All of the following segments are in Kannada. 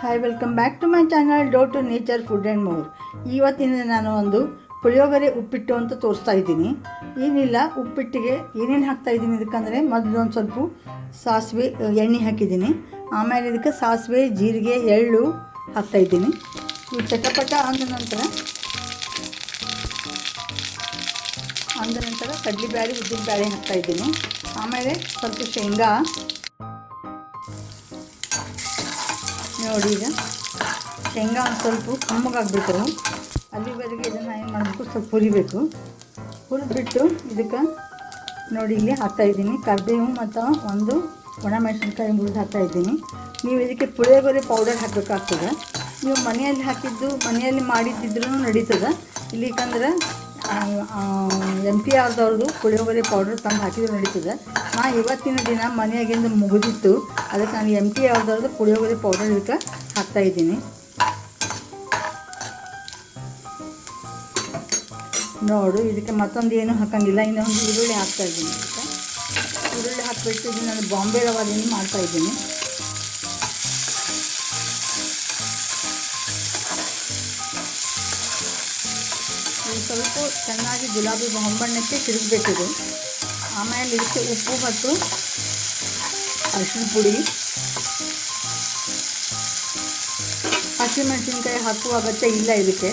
Hi welcome back to my channel do to nature food and more ಇವತ್ತಿನ ನಾನು ಒಂದು ಪುಳಿಯೋಗರೆ ಉಪ್ಪಿಟ್ಟು ಅಂತ ತೋರಿಸ್ತಾ ಇದ್ದೀನಿ. ಏನಿಲ್ಲ, ಉಪ್ಪಿಟ್ಟಿಗೆ ಏನೇನು ಹಾಕ್ತಾ ಇದ್ದೀನಿ ಇದಕ್ಕಂದರೆ ಮೊದಲು ಒಂದು ಸ್ವಲ್ಪ ಸಾಸಿವೆ ಎಣ್ಣೆ ಹಾಕಿದ್ದೀನಿ. ಆಮೇಲೆ ಇದಕ್ಕೆ ಸಾಸಿವೆ, ಜೀರಿಗೆ, ಎಳ್ಳು ಹಾಕ್ತಾ ಇದ್ದೀನಿ. ಈ ಚಟಪಟ ಅಂದ ನಂತರ ಅಂದ ನಂತರ ಕಡಲೆಬೇಳೆ ಉದ್ದಿನ ಬೇಳೆ ಹಾಕ್ತಾ ಇದ್ದೀನಿ. ಆಮೇಲೆ ಸ್ವಲ್ಪ ಶೇಂಗಾ ನೋಡಿ ಈಗ. ಶೇಂಗಾ ಒಂದು ಸ್ವಲ್ಪ ಕಮ್ಮಗಾಗ್ಬಿಟ್ಟು ಅಲ್ಲಿವರೆಗೆ ಇದನ್ನು ಏನು ಮಾಡಬೇಕು? ಸ್ವಲ್ಪ ಹುರಿಬೇಕು. ಹುರಿದ್ಬಿಟ್ಟು ಇದಕ್ಕೆ ನೋಡಿ ಇಲ್ಲಿ ಹಾಕ್ತಾಯಿದ್ದೀನಿ ಕರ್ಬೇವು ಮತ್ತು ಒಂದು ಒಣಮೆಣಸಿನ್ಕಾಯಿ ಮುರಿದು ಹಾಕ್ತಾಯಿದ್ದೀನಿ ನೀವು ಇದಕ್ಕೆ ಪುಳಿಯೋಗರೆ ಪೌಡರ್ ಹಾಕಬೇಕಾಗ್ತದೆ. ನೀವು ಮನೆಯಲ್ಲಿ ಹಾಕಿದ್ದು, ಮನೆಯಲ್ಲಿ ಮಾಡಿದ್ದಿದ್ರೂ ನಡೀತದೆ. ಇಲ್ಲಿಕಂದ್ರೆ ಎಂ ಪಿ ಆರ್ದವ್ರದ್ದು ಪುಳಿಯೋಗರೆ ಪೌಡರ್ ತಂದು ಹಾಕಿದ್ರೆ ನಡೀತದೆ. ನಾ ಇವತ್ತಿನ ದಿನ ಮನೆಯಾಗಿಂದ ಮುಗಿದಿತ್ತು. ಅದಕ್ಕೆ ನಾನು ಎಂ ಟಿ ಯಾವ್ದಾದ್ರು ಪುಳಿಯೋಗರೆ ಪೌಡರ್ ಇದಕ್ಕೆ ಹಾಕ್ತಾಯಿದ್ದೀನಿ ನೋಡು, ಇದಕ್ಕೆ ಮತ್ತೊಂದು ಏನು ಹಾಕಂಗಿಲ್ಲ. ಇನ್ನೊಂದು ಈರುಳ್ಳಿ ಹಾಕ್ತಾ ಇದ್ದೀನಿ ಈರುಳ್ಳಿ ಹಾಕಿಬಿಟ್ಟು ಇದು ನಾನು ಬಾಂಬೆ ರವಾದಿಂದ ಮಾಡ್ತಾ ಇದ್ದೀನಿ. ಸ್ವಲ್ಪ ಚೆನ್ನಾಗಿ ಗುಲಾಬಿ ಹೊಂಬಣ್ಣಕ್ಕೆ ತಿರುಗಬೇಕಿದು. ಆಮೇಲೆ ಇದಕ್ಕೆ ಉಪ್ಪು ಮತ್ತು ಅರಿಶಿನ ಪುಡಿ. ಹಸಿಮೆಣಸಿನ್ಕಾಯಿ ಹಾಕುವ ಅಗತ್ಯ ಇಲ್ಲ ಇದಕ್ಕೆ.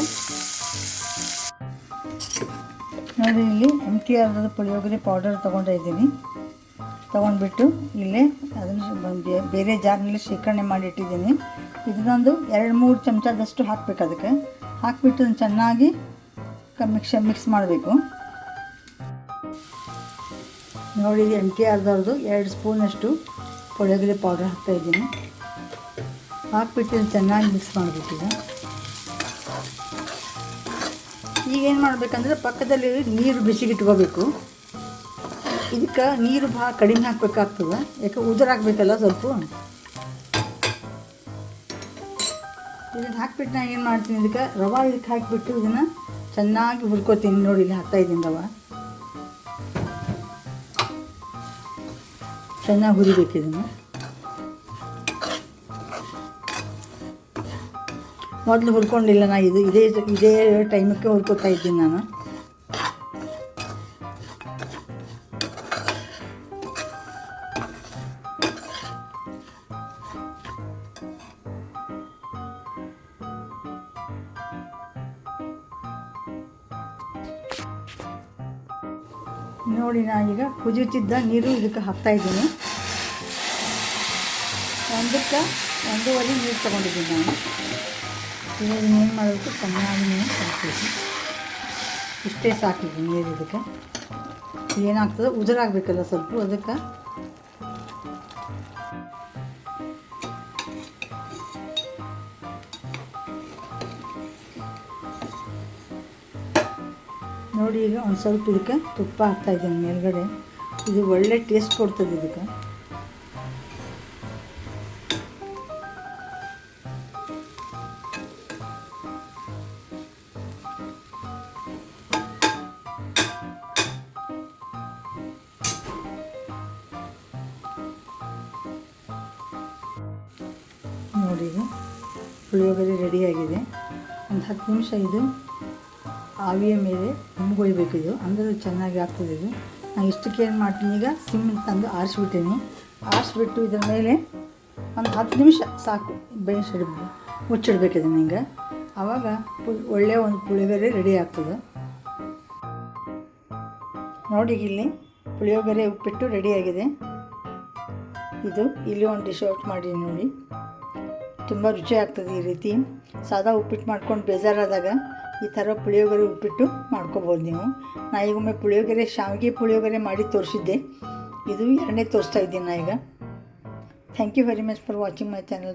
ನೋಡಿ, ಇಲ್ಲಿ ಎಂ ಟಿ ಆರ್ದ ಪುಳಿಯೋಗರೆ ಪೌಡರ್ ಇದ್ದೀನಿ. ತೊಗೊಂಡ್ಬಿಟ್ಟು ಇಲ್ಲೇ ಅದನ್ನು ಬೇರೆ ಜಾರ್ನಲ್ಲಿ ಶೇಖರಣೆ ಮಾಡಿ ಇಟ್ಟಿದ್ದೀನಿ. ಇದನ್ನೊಂದು ಎರಡು ಮೂರು ಚಮಚದಷ್ಟು ಹಾಕಬೇಕು ಅದಕ್ಕೆ. ಹಾಕಿಬಿಟ್ಟು ಚೆನ್ನಾಗಿ ಮಿಕ್ಸ್ ಮಿಕ್ಸ್ ಮಾಡಬೇಕು. ನೋಡಿ ಎಂ ಟಿ ಆರ್ದವ್ರದ್ದು ಎರಡು ಸ್ಪೂನಷ್ಟು ಪುಳಿಯೋಗರೆ ಪೌಡರ್ ಹಾಕ್ತಾಯಿದ್ದೀನಿ ಹಾಕ್ಬಿಟ್ಟು ಚೆನ್ನಾಗಿ ಮಿಕ್ಸ್ ಮಾಡಿಬಿಟ್ಟಿದೆ. ಈಗೇನು ಮಾಡಬೇಕಂದ್ರೆ ಪಕ್ಕದಲ್ಲಿ ನೀರು ಬಿಸಿಗಿಟ್ಕೋಬೇಕು. ಇದಕ್ಕೆ ನೀರು ಭಾಳ ಕಡಿಮೆ ಹಾಕಬೇಕಾಗ್ತದೆ. ಯಾಕೆ ಹಾಕ್ಬೇಕಲ್ಲ ಸ್ವಲ್ಪ. ಇದನ್ನು ಹಾಕ್ಬಿಟ್ಟು ನಾನು ಏನು ಮಾಡ್ತೀನಿ, ಇದಕ್ಕೆ ರವೆ ಇದಕ್ಕೆ ಹಾಕಿಬಿಟ್ಟು ಇದನ್ನು ಚೆನ್ನಾಗಿ ಹುರ್ಕೋತೀನಿ ನೋಡಿ, ಇಲ್ಲಿ ಹಾಕ್ತಾಯಿದ್ದೀನಿ ರವೆ. ಚೆನ್ನಾಗಿ ಹುರಿಬೇಕು ಇದನ್ನು ಮೊದಲು ಹುರ್ಕೊಂಡಿಲ್ಲ ನಾನು ಇದು ಇದೇ ಇದೇ ಟೈಮಕ್ಕೆ ಹುರ್ಕೋತಾ ಇದ್ದೀನಿ ನಾನು. ನೋಡಿ ನಾ ಈಗ ಕುದಿಯುತ್ತಿದ್ದ ನೀರು ಇದಕ್ಕೆ ಹಾಕ್ತಾ ಇದ್ದೀನಿ. ಒಂದಕ್ಕೆ ಒಂದೂವರೆ ನೀರು ತೊಗೊಂಡಿದ್ದೀನಿ ನಾನು. ಇವಾಗ ಏನು ಮಾಡಬೇಕು ಚೆನ್ನಾಗಿ ನೀರು ಇಷ್ಟೇ ಸಾಕಿದ್ದೀನಿ ನೀರು ಇದಕ್ಕೆ. ಏನಾಗ್ತದೆ? ಉದುರಾಗಬೇಕಲ್ಲ ಸ್ವಲ್ಪ. ಅದಕ್ಕೆ ನೋಡಿ ಈಗ ಒಂದು ಸ್ವಲ್ಪ ಇದಕ್ಕೆ ತುಪ್ಪ ಹಾಕ್ತಾಯಿದ್ದೀನಿ ಮೇಲ್ಗಡೆ. ಇದು ಒಳ್ಳೆ ಟೇಸ್ಟ್ ಕೊಡ್ತದೆ ಇದಕ್ಕೆ. ನೋಡಿ ಪುಳಿಯೋಗರೆ ರೆಡಿಯಾಗಿದೆ ಒಂದು ಹತ್ತು ನಿಮಿಷ ಇದು ಆವಿಯ ಮೇಲೆ ಹಮ್ಗೊಯ್ಬೇಕು ಇದು ಅಂದರೆ ಚೆನ್ನಾಗಿ ಆಗ್ತದೆ ಇದು. ನಾನು ಇಷ್ಟಕ್ಕೆ ಏನು ಮಾಡ್ತೀನಿ ಈಗ? ಸಿಮ್ ತಂದು ಆರಿಸ್ಬಿಟ್ಟೀನಿ ಆರಿಸ್ಬಿಟ್ಟು ಇದರ ಮೇಲೆ ಒಂದು ಹತ್ತು ನಿಮಿಷ ಸಾಕು. ಬೇಯಿಸಿಡ್ಬೇಕು ಮುಚ್ಚಿಡ್ಬೇಕು ಇದನ್ನು ಹಿಂಗೆ ಆವಾಗ ಪುಲ್ ಒಳ್ಳೆಯ ಒಂದು ಪುಳಿಯೋಗರೆ ರೆಡಿ ಆಗ್ತದೆ. ನೋಡಿ ಇಲ್ಲಿ ಪುಳಿಯೋಗರೆ ಉಪ್ಪಿಟ್ಟು ರೆಡಿಯಾಗಿದೆ ಇದು ಇಲ್ಲಿ ಒಂದು ಡಿಶ್ ಔಟ್ ಮಾಡಿ ನೋಡಿ. ತುಂಬ ರುಚಿ ಆಗ್ತದೆ ಈ ರೀತಿ. ಸಾದಾ ಉಪ್ಪಿಟ್ಟು ಮಾಡ್ಕೊಂಡು ಬೇಜಾರಾದಾಗ ಈ ಥರ ಪುಳಿಯೋಗರೆ ಉಪ್ಪಿಟ್ಟು ಮಾಡ್ಕೋಬೋದು ನೀವು. ನಾ ಈಗೊಮ್ಮೆ ಪುಳಿಯೋಗರೆ, ಶಾವಿಗೆ ಪುಳಿಯೋಗರೆ ಮಾಡಿ ತೋರಿಸಿದ್ದೆ. ಇದು ಎರಡನೇ ತೋರಿಸ್ತಾ ಇದ್ದೀನಿ ಈಗ. Thank you very much for watching my channel